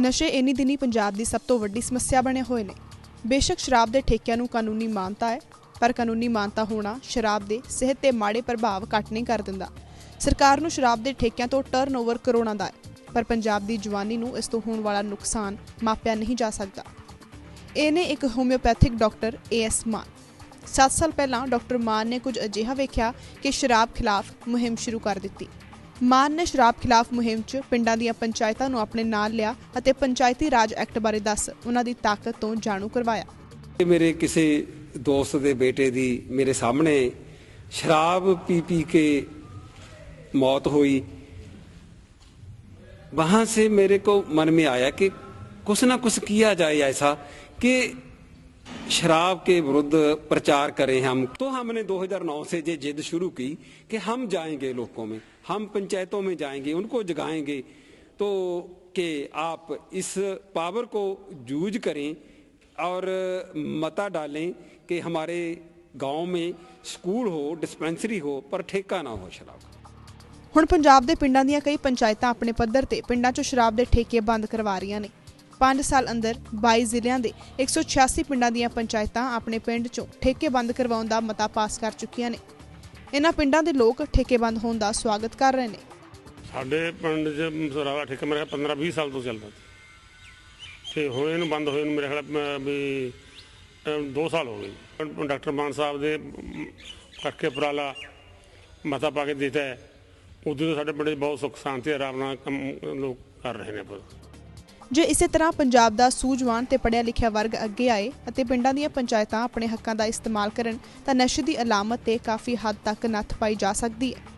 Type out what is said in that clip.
ਨਸ਼ੇ ਇਨੀ ਦਿਨੀ ਪੰਜਾਬ ਦੀ ਸਭ ਤੋਂ ਵੱਡੀ ਸਮੱਸਿਆ ਬਣੇ ਹੋਏ ਨੇ। ਬੇਸ਼ੱਕ ਸ਼ਰਾਬ ਦੇ ਠੇਕਿਆਂ ਨੂੰ ਕਾਨੂੰਨੀ ਮਾਨਤਾ ਹੈ, ਪਰ ਕਾਨੂੰਨੀ ਮਾਨਤਾ ਹੋਣਾ ਸ਼ਰਾਬ ਦੇ ਸਿਹਤ ਤੇ ਮਾੜੇ ਪ੍ਰਭਾਵ ਘੱਟ ਨਹੀਂ ਕਰ ਦਿੰਦਾ। ਸਰਕਾਰ ਨੂੰ ਸ਼ਰਾਬ ਦੇ ਠੇਕਿਆਂ ਤੋਂ ਟਰਨਓਵਰ ਕਰੋੜਾਂ ਦਾ ਹੈ, ਪਰ ਪੰਜਾਬ ਦੀ ਜਵਾਨੀ ਨੂੰ ਇਸ ਤੋਂ ਹੋਣ ਵਾਲਾ ਨੁਕਸਾਨ ਮਾਪਿਆ ਨਹੀਂ ਜਾ ਸਕਦਾ। ਇਹ ਨੇ ਇੱਕ ਹੋਮਿਓਪੈਥਿਕ ਡਾਕਟਰ ਏਐਸ ਮਾਨ। 7 ਸਾਲ ਪਹਿਲਾਂ ਡਾਕਟਰ ਮਾਨ ਨੇ ਕੁਝ ਅਜਿਹਾ ਵੇਖਿਆ ਕਿ ਸ਼ਰਾਬ ਖਿਲਾਫ ਮੁਹਿੰਮ ਸ਼ੁਰੂ ਕਰ ਦਿੱਤੀ। ਮਾਨ ਨੇ ਸ਼ਰਾਬ ਖਿਲਾਫ ਮੁਹਿੰਮ 'ਚ ਪਿੰਡਾਂ ਦੀਆਂ ਪੰਚਾਇਤਾਂ ਨੂੰ ਆਪਣੇ ਨਾਲ ਲਿਆ ਅਤੇ ਪੰਚਾਇਤੀ ਰਾਜ ਐਕਟ ਬਾਰੇ ਦੱਸ ਉਹਨਾਂ ਦੀ ਤਾਕਤ ਤੋਂ ਜਾਣੂ ਕਰਵਾਇਆ ਇਹ ਮੇਰੇ ਕਿਸੇ ਦੋਸਤ ਦੇ ਬੇਟੇ ਦੀ ਮੇਰੇ ਸਾਹਮਣੇ ਸ਼ਰਾਬ ਪੀ ਪੀ ਕੇ मौत हुई वहां से मेरे को मन में आया कि कुछ ना कुछ किया जाए ऐसा कि शराब के विरुद्ध प्रचार करें हम तो हमने 2009 से ये जिद शुरू की कि हम जाएंगे लोगों में हम पंचायतों में जाएंगे उनको जगाएंगे तो कि आप इस पावर को यूज करें और मता डालें कि हमारे गांव में स्कूल हो डिस्पेंसरी हो पर ठेका ना हो शराब का ਹੁਣ ਪੰਜਾਬ ਦੇ ਪਿੰਡਾਂ ਦੀਆਂ ਕਈ ਪੰਚਾਇਤਾਂ ਆਪਣੇ ਪੱਧਰ ਤੇ ਪਿੰਡਾਂ 'ਚੋਂ ਸ਼ਰਾਬ ਦੇ ਠੇਕੇ ਬੰਦ ਕਰਵਾ ਰਹੀਆਂ ਨੇ 5 ਸਾਲ ਅੰਦਰ 22 ਜ਼ਿਲ੍ਹਿਆਂ ਦੇ 186 ਪਿੰਡਾਂ ਦੀਆਂ ਪੰਚਾਇਤਾਂ ਆਪਣੇ ਪਿੰਡ 'ਚੋਂ ਠੇਕੇ ਬੰਦ ਕਰਵਾਉਣ ਦਾ ਮਤਾ ਪਾਸ ਕਰ ਚੁੱਕੀਆਂ ਨੇ। ਇਹਨਾਂ ਪਿੰਡਾਂ ਦੇ ਲੋਕ ਠੇਕੇ ਬੰਦ ਹੋਣ ਦਾ ਸਵਾਗਤ ਕਰ ਰਹੇ ਨੇ। ਸਾਡੇ ਪਿੰਡ 'ਚ ਸਰਾਵਾ ਠੇਕਾ ਮੇਰੇ 15 20 ਸਾਲ ਤੋਂ ਚੱਲਦਾ। ਸੀ। ਤੇ ਹੁਣ ਇਹਨੂੰ ਬੰਦ ਹੋਏ ਨੂੰ ਮੇਰੇ ਖਿਆਲ ਵੀ 2 ਸਾਲ ਹੋ ਗਏ। ਡਾਕਟਰ ਮਾਨ ਸਾਹਿਬ ਦੇ ਕਰਕੇ ਉਪਰਾਲਾ ਮਤਾ ਪਾ ਕੇ ਦਿੱਤਾ ਹੈ। ਉਦੋਂ ਸਾਡੇ ਪਿੰਡ 'ਚ ਬਹੁਤ ਸੁੱਖ, ਸ਼ਾਂਤੀ, ਆਰਾਮ ਨਾਲ ਕੰਮ ਲੋਕ ਕਰ ਰਹੇ ਨੇ। ਪਰ ਜੇ ਇਸੇ ਤਰ੍ਹਾਂ ਪੰਜਾਬ ਦਾ ਸੂਝਵਾਨ ਤੇ ਪੜ੍ਹਿਆ ਲਿਖਿਆ ਵਰਗ ਅੱਗੇ ਆਏ ਅਤੇ ਪਿੰਡਾਂ ਦੀਆਂ ਪੰਚਾਇਤਾਂ ਆਪਣੇ ਹੱਕਾਂ ਦਾ ਇਸਤੇਮਾਲ ਕਰਨ, ਤਾਂ ਨਸ਼ੇ ਦੀ ਅਲਾਮਤ ਤੇ ਕਾਫੀ ਹੱਦ ਤੱਕ ਨੱਥ ਪਾਈ ਜਾ ਸਕਦੀ ਹੈ।